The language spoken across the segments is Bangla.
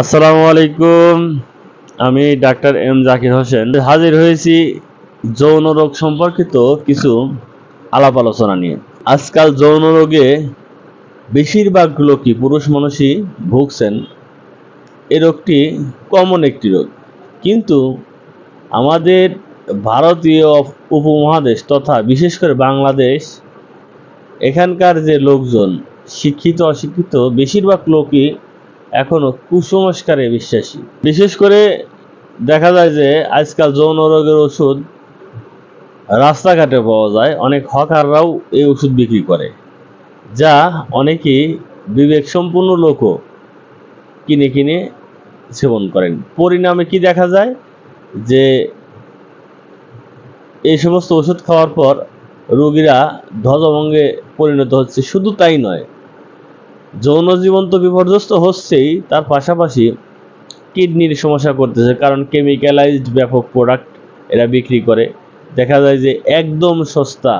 আসসালামু আলাইকুম। আমি ডাক্তার এম জাকির হোসেন। হাজির হয়েছি যৌন রোগ সম্পর্কিত কিছু আলাপ আলোচনা নিয়ে। আজকাল যৌন রোগে বেশিরভাগ লোকই পুরুষ মানুষই ভুগছেন। এই রোগটি কমন একটি রোগ। কিন্তু আমাদের ভারতীয় উপমহাদেশ তথা বিশেষ করে বাংলাদেশ, এখানকার যে লোকজন, শিক্ষিত, অশিক্ষিত, বেশিরভাগ লোকই এখনও কুসংস্কারে বিশ্বাসী। বিশেষ করে দেখা যায় যে আজকাল যৌন রোগের ওষুধ রাস্তাঘাটে পাওয়া যায়। অনেক হকাররাও এই ওষুধ বিক্রি করে, যা অনেকেই বিবেক সম্পূর্ণ লোকও কিনে কিনে সেবন করেন। পরিণামে কি দেখা যায়? যে এই সমস্ত ওষুধ খাওয়ার পর রোগীরা ধ্বজভঙ্গে পরিণত হচ্ছে। শুধু তাই নয় যৌন জীবন তো বিপর্যস্ত হচ্ছেই, তার পাশাপাশি কিডনির সমস্যা করতেছে, কারণ কেমিক্যালাইজড ব্যাপক প্রোডাক্ট এরা বিক্রি করে। দেখা যায় যে একদম সস্তা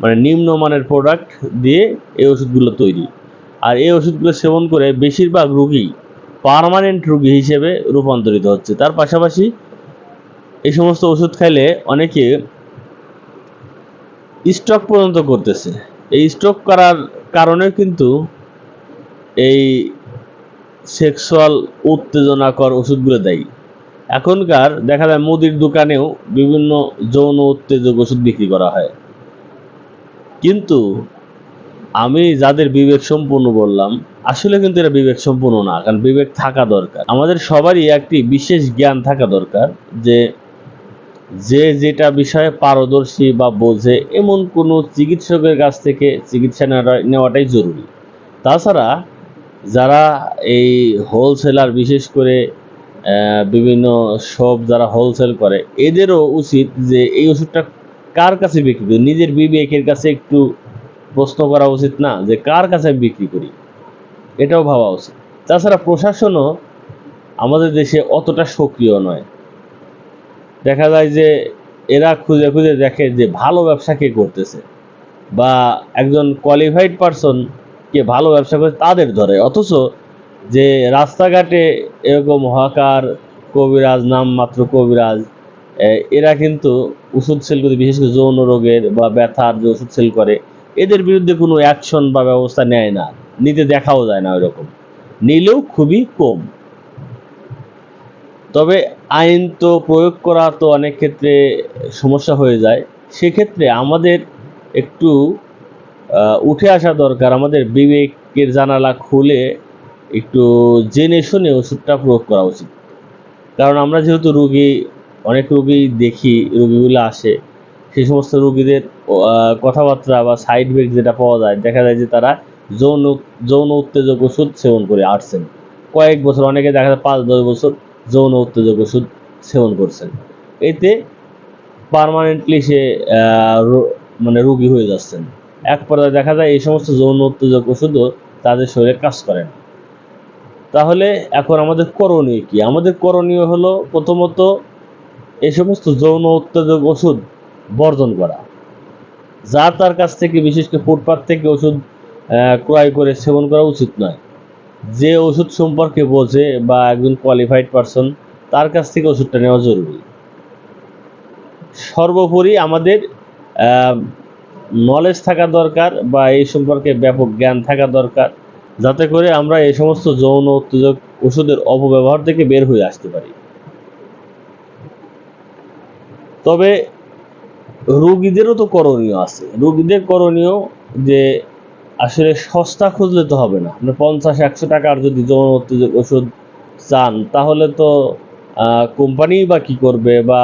মানে নিম্নমানের প্রোডাক্ট দিয়ে এই ওষুধগুলো তৈরি। আর এই ওষুধগুলো সেবন করে বেশিরভাগ রুগী পার্মানেন্ট রুগী হিসেবে রূপান্তরিত হচ্ছে। তার পাশাপাশি এই সমস্ত ওষুধ খাইলে অনেকে স্ট্রোক পর্যন্ত করতেছে। এই স্ট্রোক করার কারণে কিন্তু এই সেক্সুয়াল উত্তেজনাকর ওষুধগুলো দেয়। এখনকার দেখা যায় মুদির দোকানেও বিভিন্ন যৌন উত্তেজক ওষুধ বিক্রি করা হয়। কিন্তু আমি যাদের বিবেক সম্পূর্ণ বললাম, আসলে কিন্তু এরা বিবেক সম্পূর্ণ না, কারণ বিবেক থাকা দরকার। আমাদের সবারই একটি বিশেষ জ্ঞান থাকা দরকার যে যে যেটা বিষয়ে পারদর্শী বা বোঝে এমন কোনো চিকিৎসকের কাছ থেকে চিকিৎসা নেওয়াটা- নেওয়াটাই জরুরি। তাছাড়া যারা এই হোলসেলার বিশেষ করে বিভিন্ন শপ যারা হোলসেল করে, এদেরও উচিত যে এই ওষুধটা কার কাছে বিক্রি করি? নিজের বিবেকের কাছে একটু প্রশ্ন করা উচিত না যে কার কাছে বিক্রি করি? এটাও ভাবা উচিত। তাছাড়া প্রশাসনও আমাদের দেশে অতটা সক্রিয় নয়। দেখা যায় যে এরা খুঁজে খুঁজে দেখে যে ভালো ব্যবসা কে করতেছে? বা একজন কোয়ালিফাইড পারসন কে ভালো ব্যবসা করে তাদের ধরে। অথচ যে রাস্তাঘাটে এরকম হকার কবিরাজ, নামমাত্র কবিরাজ এরা কিন্তু ওষুধ সেল করে, বিশেষ করে যৌন রোগের বা ব্যথার যে ওষুধ সেল করে, এদের বিরুদ্ধে কোনো অ্যাকশন বা ব্যবস্থা নেয় না। নিতে দেখাও যায় না ওইরকম। নিলেও খুবই কম। তবে আইন তো প্রয়োগ করা তো অনেক ক্ষেত্রে সমস্যা হয়ে যায়। সেক্ষেত্রে আমাদের একটু উঠে আসা দরকার। আমাদের বিবেকের জানালা খুলে একটু জেনে শুনে ওষুধটা প্রয়োগ করা উচিত। কারণ আমরা যেহেতু রুগী, অনেক রুগী দেখি, রুগীগুলো আসে, সেই সমস্ত রুগীদের কথাবার্তা বা সাইড ইফেক্ট যেটা পাওয়া যায়, দেখা যায় যে তারা যৌন যৌন উত্তেজক ওষুধ সেবন করে আসছেন। কয়েক বছর, অনেকে দেখা যায় পাঁচ, দশ বছর যৌন উত্তেজক ওষুধ সেবন করছেন। এতে পার্মানেন্টলি সে মানে রুগী হয়ে যাচ্ছেন। এক পর্যায়ে দেখা যায় এই সমস্ত যৌন উত্তেজক ওষুধও তাদের শরীরে কাজ করে না। তাহলে এখন আমাদের করণীয় কি? আমাদের করণীয় হলো প্রথমত এই সমস্ত যৌন উত্তেজক ওষুধ বর্জন করা। যা তার কাছ থেকে, বিশেষ করে ফুটপাথ থেকে ওষুধ ক্রয় করে সেবন করা উচিত নয়। যে ওষুধ সম্পর্কে বোঝে বা একজন কোয়ালিফাইড পারসন তার কাছ থেকে ওষুধটা নেওয়া জরুরি। সর্বোপরি আমাদের নলেজ থাকা দরকার বা এই সম্পর্কে ব্যাপক জ্ঞান থাকা দরকার, যাতে করে আমরা এই সমস্ত যৌন উত্তেজক ওষুধের অপব্যবহার থেকে বের হয়ে আসতে পারি। তবে রোগীদেরও তো করণীয় আছে। রোগীদের করণীয় যে আসলে সস্তা খুঁজলে তো হবে না। আপনি পঞ্চাশ, একশো টাকার যদি যৌন উত্তেজক ওষুধ চান, তাহলে তো কোম্পানি বা কি করবে বা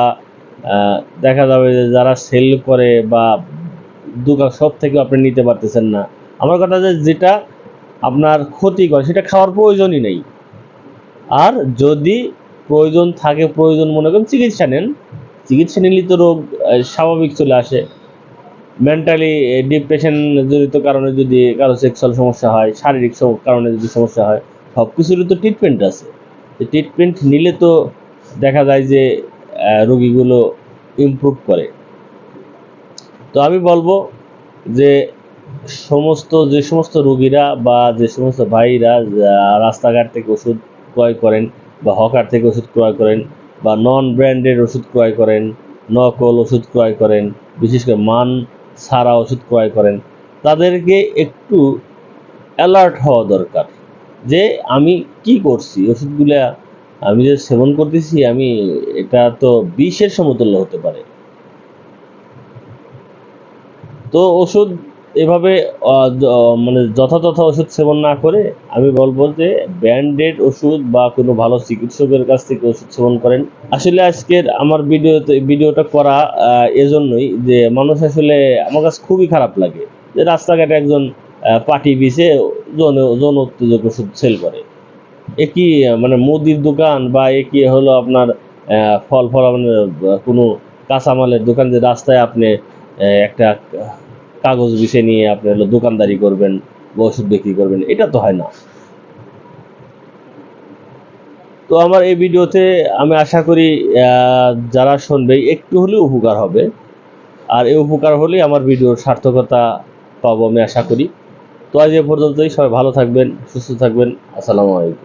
দেখা যাবে যে যারা সেল করে বা দোকান সব থেকে আপনি নিতে পারতেছেন না। আমার কথা যে যেটা আপনার ক্ষতি করে, সেটা খাওয়ার প্রয়োজনই নেই। আর যদি প্রয়োজন থাকে, প্রয়োজন মনে করেন চিকিৎসা নেন, চিকিৎসা নিলে তো রোগ স্বাভাবিক চলে আসে। মেন্টালি ডিপ্রেশন জড়িত কারণে যদি কারও সেক্সুয়াল সমস্যা হয়, শারীরিক কারণে যদি সমস্যা হয় সব কিছুরই তো ট্রিটমেন্ট আছে। ট্রিটমেন্ট নিলে তো দেখা যায় যে রোগীগুলো ইমপ্রুভ করে। তো আমি বলব যে সমস্ত যে সমস্ত রোগীরা বা যে সমস্ত ভাইরা রাস্তাঘাট থেকে ওষুধ ক্রয় করেন বা হকার থেকে ওষুধ ক্রয় করেন বা নন ব্র্যান্ডেড ওষুধ ক্রয় করেন, নকল ওষুধ ক্রয় করেন, বিশেষ করে মান ছাড়া ওষুধ ক্রয় করেন, তাদেরকে একটু অ্যালার্ট হওয়া দরকার যে আমি কি করছি, ওষুধগুলা আমি যে সেবন করতেছি, আমি এটা তো বিষের সমতুল্য হতে পারে। তো ওষুধ এভাবে মানে যথাযথ ওষুধ সেবন না করে আমি বলব যে ব্র্যান্ডেড ওষুধ বা কোনো ভালো চিকিৎসকের কাছ থেকে ওষুধ সেবন করেন। আসলে আজকের আমার ভিডিওতে, ভিডিওটা করা এজন্যই যে মানুষ আসলে আমার কাছে খুবই খারাপ লাগে যে রাস্তাঘাটে একজন পার্টি বিছে যৌন যৌন উত্তেজক ওষুধ সেল করে। এ কি মানে মুদির দোকান বা এ কি হলো আপনার ফল ফল কোনো কাঁচামালের দোকান যে রাস্তায় আপনি একটা কাগজ বিষে নিয়ে আপনি হলো দোকানদারি করবেন, ওষুধ বিক্রি করবেন, এটা তো হয় না। তো আমার এই ভিডিওতে আমি আশা করি যারা শুনবে, একটু হলেও উপকার হবে। আর এই উপকার হলেই আমার ভিডিওর সার্থকতা পাবো আমি আশা করি। তো আজ এ পর্যন্তই, সবাই ভালো থাকবেন, সুস্থ থাকবেন, আসসালামু আলাইকুম।